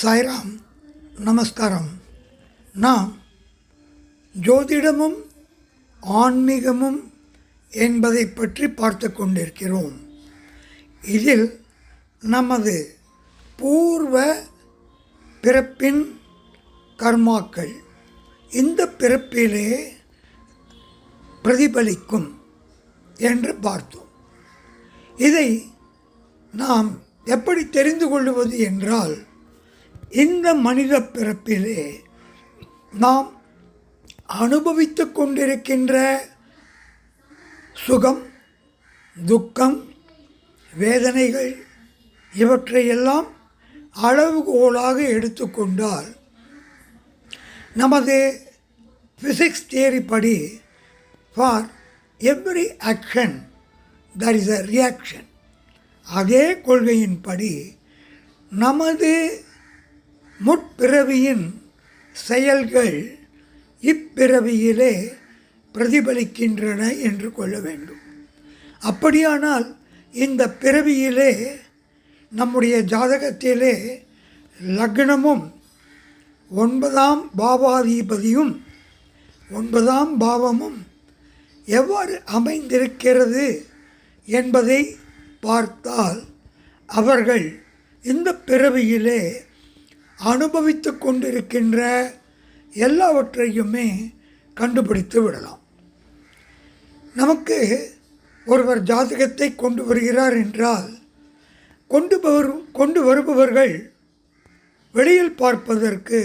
சாய்ராம் நமஸ்காரம். நாம் ஜோதிடமும் ஆன்மீகமும் என்பதை பற்றி பார்த்து கொண்டிருக்கிறோம். இதில் நமது பூர்வ பிறப்பின் கர்மாக்கள் இந்த பிறப்பிலே பிரதிபலிக்கும் என்று பார்த்தோம். இதை நாம் எப்படி தெரிந்து கொள்வது என்றால் இந்த மனித பிறப்பிலே நாம் அனுபவித்து கொண்டிருக்கின்ற சுகம் துக்கம் வேதனைகள் இவற்றையெல்லாம் அளவுகோலாக எடுத்துக்கொண்டால் நமது ஃபிசிக்ஸ் தியரி படி for every action there is a reaction. அதே கொள்கையின்படி நமது முற்பிறவியின் செயல்கள் இப்பிறவியிலே பிரதிபலிக்கின்றன என்று கொள்ள வேண்டும். அப்படியானால் இந்த பிறவியிலே நம்முடைய ஜாதகத்திலே லக்னமும் ஒன்பதாம் பாவாதிபதியும் ஒன்பதாம் பாவமும் எவ்வாறு அமைந்திருக்கிறது என்பதை பார்த்தால் அவர்கள் இந்த பிறவியிலே அனுபவித்து கொண்டிருக்கின்ற எல்லாவற்றையுமே கண்டுபிடித்து விடலாம். நமக்கு ஒருவர் ஜாதகத்தை கொண்டு வருகிறார் என்றால் கொண்டு வரும் கொண்டு வருபவர்கள் வெளியில் பார்ப்பதற்கு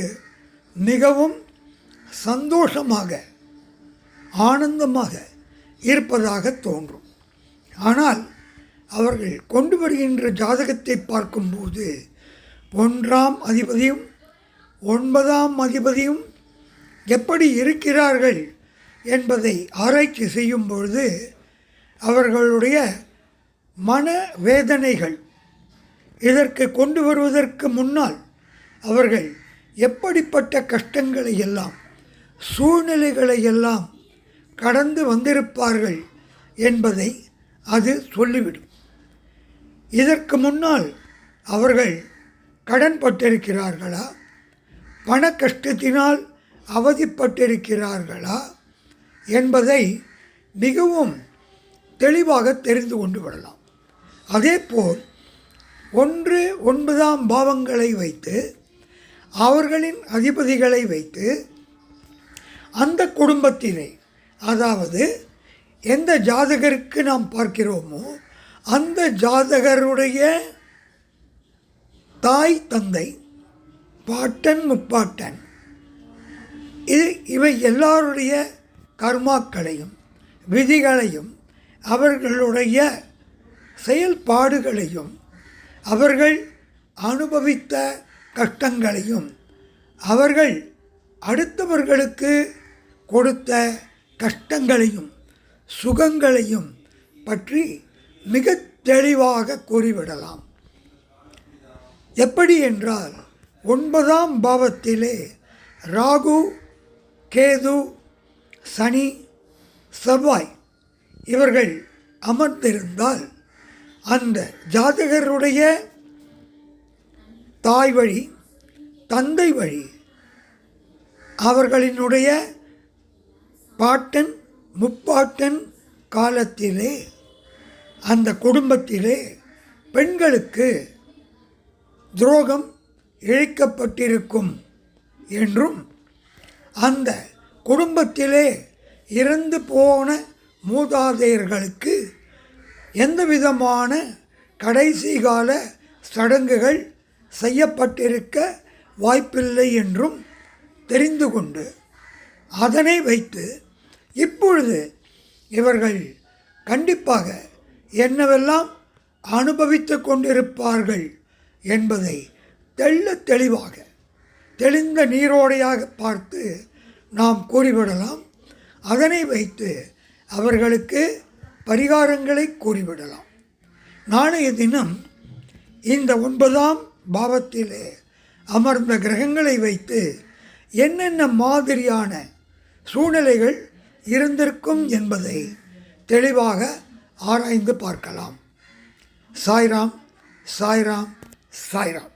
மிகவும் சந்தோஷமாக ஆனந்தமாக இருப்பதாக தோன்றும். ஆனால் அவர்கள் கொண்டு வருகின்ற ஜாதகத்தை பார்க்கும்போது ஒன்றாம் அதிபதியும் ஒன்பதாம் அதிபதியும் எப்படி இருக்கிறார்கள் என்பதை ஆராய்ச்சி செய்யும் பொழுது அவர்களுடைய மன வேதனைகள் இதற்கு கொண்டு வருவதற்கு முன்னால் அவர்கள் எப்படிப்பட்ட கஷ்டங்களை எல்லாம் சூழ்நிலைகளை எல்லாம் கடந்து வந்திருப்பார்கள் என்பதை அது சொல்லிவிடும். இதற்கு முன்னால் அவர்கள் கடன் பட்டிருக்கிறார்களா பண கஷ்டத்தினால் அவதிப்பட்டிருக்கிறார்களா? என்பதை மிகவும் தெளிவாக தெரிந்து கொண்டு விடலாம். அதேபோல் ஒன்று ஒன்பதாம் பாவங்களை வைத்து அவர்களின் அதிபதிகளை வைத்து அந்த குடும்பத்தினை அதாவது எந்த ஜாதகருக்கு நாம் பார்க்கிறோமோ அந்த ஜாதகருடைய தாய் தந்தை பாட்டன் முப்பாட்டன். இது இவை எல்லாருடைய கர்மாக்களையும் விதிகளையும் அவர்களுடைய செயல்பாடுகளையும் அவர்கள் அனுபவித்த கஷ்டங்களையும் அவர்கள் அடுத்தவர்களுக்கு கொடுத்த கஷ்டங்களையும் சுகங்களையும் பற்றி மிக தெளிவாக கூறிவிடலாம். எப்படி என்றால் ஒன்பதாம் பாவத்திலே ராகு கேது சனி செவ்வாய் இவர்கள் அமர்ந்திருந்தால் அந்த ஜாதகருடைய தாய் வழி தந்தை வழி அவர்களினுடைய பாட்டன் முப்பாட்டன் காலத்திலே அந்த குடும்பத்திலே பெண்களுக்கு துரோகம் இழைக்கப்பட்டிருக்கும் என்றும் அந்த குடும்பத்திலே இறந்து போன மூதாதையர்களுக்கு எந்த விதமான கடைசி கால சடங்குகள் செய்யப்பட்டிருக்க வாய்ப்பில்லை என்றும் தெரிந்து கொண்டு அதனை வைத்து இப்பொழுது இவர்கள் கண்டிப்பாக என்னவெல்லாம் அனுபவித்து கொண்டிருப்பார்கள் என்பதை தெள்ள தெளிவாக தெளிந்த நீரோடையாக பார்த்து நாம் கூறிவிடலாம். அதனை வைத்து அவர்களுக்கு பரிகாரங்களை கூறிவிடலாம். நாளைய தினம் இந்த ஒன்பதாம் பாவத்திலே அமர்ந்த கிரகங்களை வைத்து என்னென்ன மாதிரியான சூழ்நிலைகள் இருந்திருக்கும் என்பதை தெளிவாக ஆராய்ந்து பார்க்கலாம். சாய்ராம் சாய்ராம். சாய்ராம்